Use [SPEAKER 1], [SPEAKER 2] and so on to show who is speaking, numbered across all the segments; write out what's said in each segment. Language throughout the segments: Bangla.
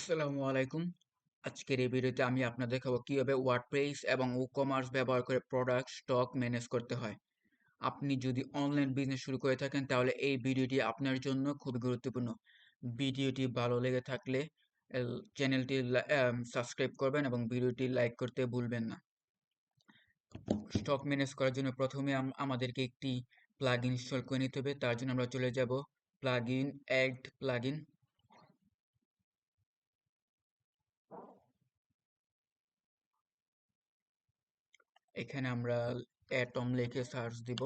[SPEAKER 1] আসসালামু আলাইকুম। আজকের এই ভিডিওতে আমি আপনাদের দেখাবো কীভাবে ওয়ার্ডপ্রেস এবং ও কমার্স ব্যবহার করে প্রোডাক্ট স্টক ম্যানেজ করতে হয়। আপনি যদি অনলাইন বিজনেস শুরু করে থাকেন, তাহলে এই ভিডিওটি আপনার জন্য খুবই গুরুত্বপূর্ণ। ভিডিওটি ভালো লেগে থাকলে চ্যানেলটি সাবস্ক্রাইব করবেন এবং ভিডিওটি লাইক করতে ভুলবেন না। স্টক ম্যানেজ করার জন্য প্রথমে আমাদেরকে একটি প্লাগ ইনস্টল করে নিতে হবে। তার জন্য আমরা চলে যাব প্লাগ ইন অ্যাড প্লাগ এখানে আমরা অ্যাটম লিখে সার্চ দিব।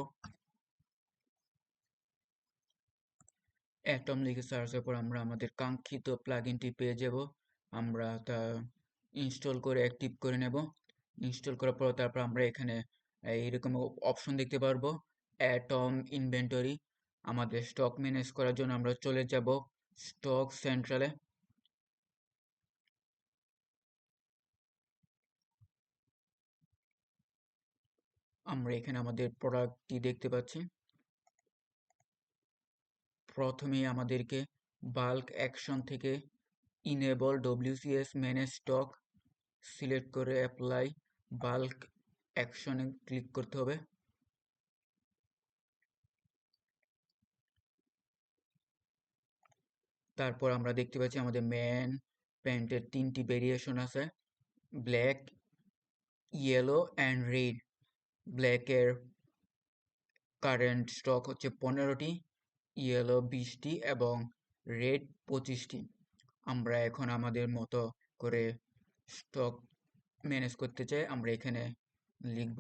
[SPEAKER 1] অ্যাটম লিখে সার্চের পর আমরা আমাদের কাঙ্ক্ষিত প্লাগইনটি পেয়ে যাব। আমরা তা ইনস্টল করে অ্যাক্টিভ করে নেব। ইনস্টল করার পর তারপর আমরা এখানে এইরকম অপশন দেখতে পারব। অ্যাটম ইনভেন্টরি আমাদের স্টক ম্যানেজ করার জন্য আমরা চলে যাব স্টক সেন্ট্রালে আমরা এখানে আমাদের প্রোডাক্টটি দেখতে পাচ্ছি। প্রথমে আমাদেরকে বাল্ক অ্যাকশন থেকে enable WCS manage stock select করে অ্যাপ্লাই বাল্ক অ্যাকশনে ক্লিক করতে হবে। তারপর আমরা দেখতে পাচ্ছি আমাদের ম্যান প্যান্টের তিনটি ভেরিয়েশন আছে ব্ল্যাক ইয়েলো অ্যান্ড রেড ব্ল্যাকের কারেন্ট স্টক হচ্ছে পনেরোটি, ইয়েলো বিশটি এবং রেড পঁচিশটি। আমরা এখন আমাদের মতো করে স্টক ম্যানেজ করতে চাই। আমরা এখানে লিখব,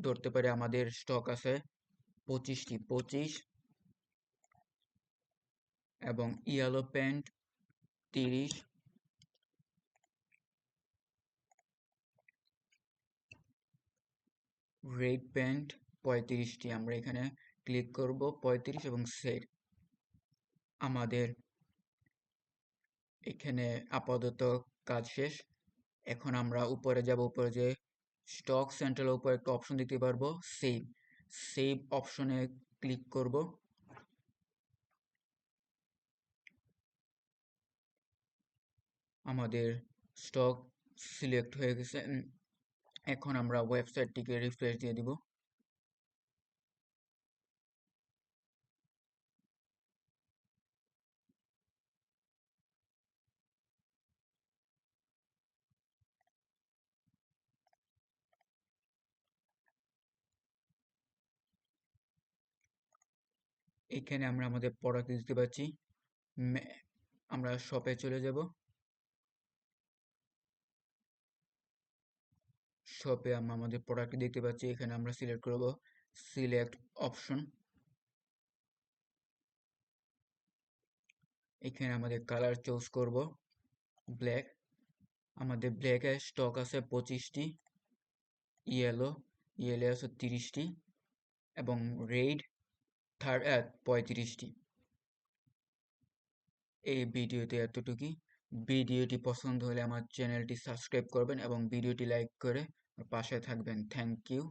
[SPEAKER 1] ধরতে পারি আমাদের স্টক আছে পঁচিশটি, পঁচিশ এবং ইয়েলো প্যান্ট তিরিশ। রেড প্যান্ট পঁয়ত্রিশটি। আমরা এখানে ক্লিক করব পঁয়ত্রিশ এবং সেট আমাদের এখানে আপাতত কাজ শেষ। এখন আমরা উপরে যাব, উপরে যে স্টক সেন্টারের উপর একটা অপশন দিতে পারব সেভ সেভ অপশনে ক্লিক করব। আমাদের স্টক সিলেক্ট হয়ে গেছে। এখন আমরা ওয়েবসাইটটিকে রিফ্রেশ দিয়ে দিব। এখানে আমরা আমাদের প্রোডাক্ট দিতে পারছি আমরা শপে চলে যাব। শপে আমরা আমাদের প্রোডাক্ট দেখতে পাচ্ছি। এখানে আমরা সিলেক্ট করব সিলেক্ট অপশন এখানে আমাদের কালার চুজ করব ব্ল্যাক আমাদের ব্ল্যাকে স্টক আছে পঁচিশটি ইয়েলো ইয়েলো আছে তিরিশটি, এবং রেড থার্ড পঁয়ত্রিশটি। এই ভিডিওতে এতটুকুই। ভিডিওটি পছন্দ হলে আমার চ্যানেলটি সাবস্ক্রাইব করবেন এবং ভিডিওটি লাইক করে পাশে থাকবেন। Thank you